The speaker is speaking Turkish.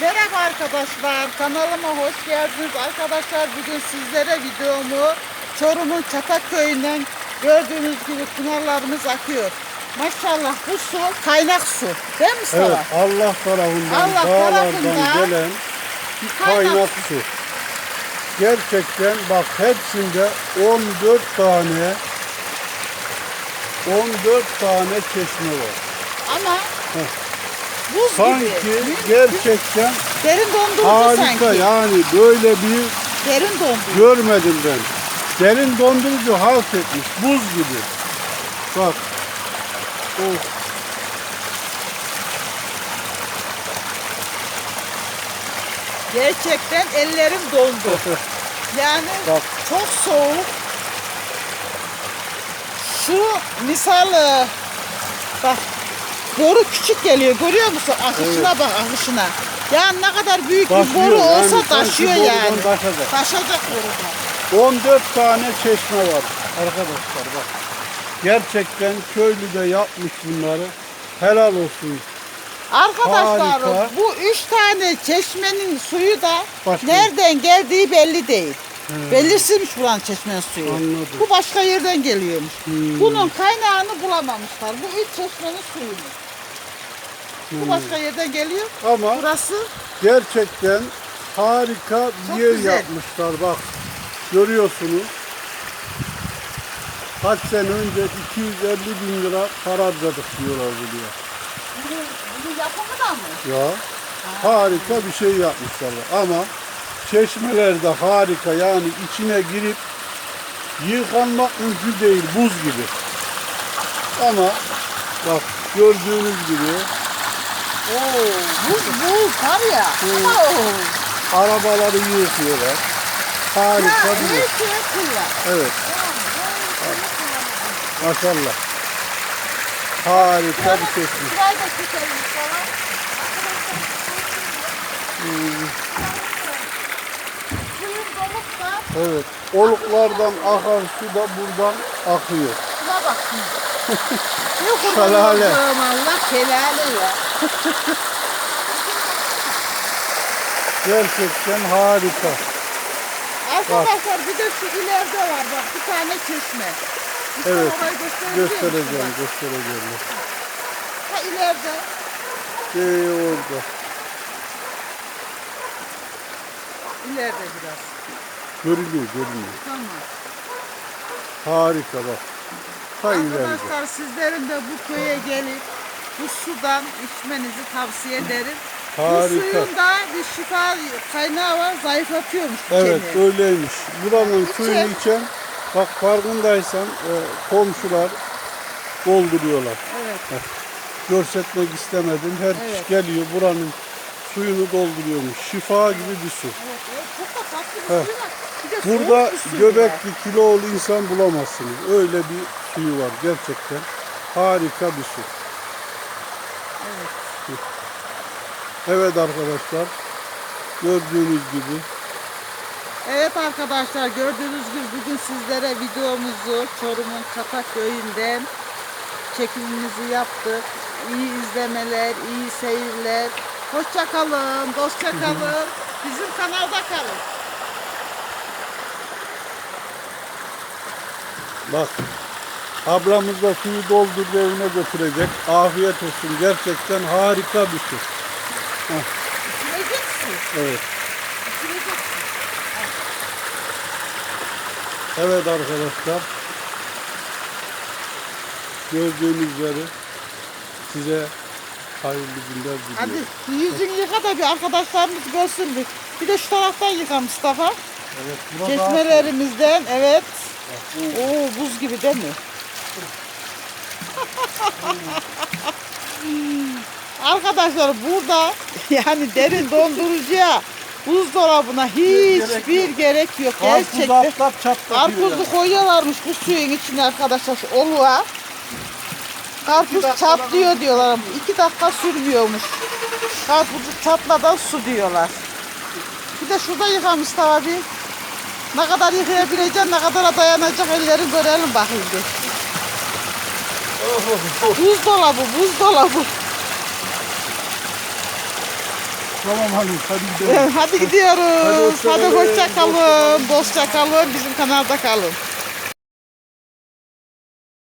Merhaba arkadaşlar, kanalıma hoş geldiniz. Arkadaşlar bugün sizlere videomu Çorum'un Çatak Köyü'nden gördüğünüz gibi pınarlarımız akıyor. Maşallah bu su kaynak su. Değil mi Mustafa? Evet Allah tarafından Allah dağlardan tarafından gelen bir kaynak kaynak su. Gerçekten bak hepsinde 14 tane 14 tane çeşme var. Ama Heh. Buz Sanki gibi. gerçekten Derin dondurucu harika sanki. yani böyle bir Derin dondurucu. görmedim ben. Derin dondurucu halt etmiş buz gibi. Bak. Of. Gerçekten ellerim dondu. Yani Bak. çok soğuk. Şu misal e, bak boru küçük geliyor görüyor musun? Akışına bak akışına. Ya ne kadar büyük bir Taşıyor boru yani, olsa sanki taşıyor yani. taşacak. Taşacak borudan. 14 tane çeşme var arkadaşlar bak. Gerçekten köylü de yapmış bunları. Helal olsun. Arkadaşlar Harika. bu üç tane çeşmenin suyu da Başka- nereden geldiği belli değil. Belirsizmiş buranın çeşmenin suyu. Anladım. Bu başka yerden geliyormuş. Hmm. Bunun kaynağını bulamamışlar. Bu üç çeşmenin suyunu. Bu Hmm. başka yerden geliyor. Ama Burası gerçekten harika bir Çok yer güzel. yapmışlar bak. Görüyorsunuz. Kaç sene önce 250 bin lira para harcadık diyorlar buraya. bunun, bunun yapımı da mı? Ya harika bir şey yapmışlar ama çeşmeler de harika yani içine girip yıkanmak mümkün değil buz gibi. Ama bak gördüğünüz gibi Oo, buz buz var ya. Arabaları yıkıyorlar. Harika bir kullan. Evet maşallah. Harika bir çeşme. Şurayı da çekelim falan. Suyun dolup da Evet oluklardan akan su da buradan akıyor. şuna bak. Ne kurban Şelale. olduğum Allah şelale ya. Gerçekten harika. Arkadaşlar bir de şu ileride var bak bir tane çeşme. İşte Evet, Göstereceğim, göstereceğim. Ha ileride. Ee, orada. İleride biraz. Görünüyor, görünüyor. Tamam. Harika bak. Ha ileride. Arkadaşlar sizlerin de bu köye gelip bu sudan içmenizi tavsiye ederim. Bu Harika. suyun da bir şifa kaynağı var zayıflatıyormuş Evet içeni. öyleymiş. Buranın İçen- suyunu içen bak farkındaysan e, komşular dolduruyorlar. Evet. Görsetmek istemedim. Her Evet. kişi geliyor buranın suyunu dolduruyormuş. Şifa gibi bir su. Evet. Çok da tatlı bir Heh. suyu var. Bir de soğuk Burada bir suyu göbekli kilolu insan bulamazsınız. Öyle bir suyu var gerçekten. Harika bir su. Evet. Evet arkadaşlar. Gördüğünüz gibi Evet arkadaşlar gördüğünüz gibi bugün sizlere videomuzu Çorum'un Katak köyünden çekimimizi yaptık. İyi izlemeler, iyi seyirler. Hoşça kalın, dostça kalın. Bizim kanalda kalın. bak ablamız da suyu doldurdu evine götürecek. Afiyet olsun. Gerçekten harika bir su. İçilecek su. Evet. içilecek su. Evet arkadaşlar. Gördüğünüz üzere size hayırlı günler Hadi diliyorum. bir yüzünü yıka da bir arkadaşlarımız görsün bir. Bir de şu taraftan yıka Mustafa. Evet, burada Çeşmelerimizden evet. Oo buz gibi değil mi? Arkadaşlar burada yani derin dondurucuya buzdolabına hiçbir gerek yok. Karpuzu Gerçekten. atlat çatlatıyor. Karpuzu koyuyorlarmış bu suyun içine arkadaşlar oluğa. Karpuz çatlıyor diyorlar iki dakika sürmüyormuş. Karpuzu çatladan su diyorlar. Bir de şurada yıka Mustafa abi. Ne kadar yıkayabileceksin, ne kadar dayanacak ellerin görelim bakayım bir. Buzdolabı, buzdolabı. Tamam hanım hadi gidelim. Hadi gidiyoruz. Hadi Hadi hoşça kalın. Dostça kalın. Bizim kanalda kalın.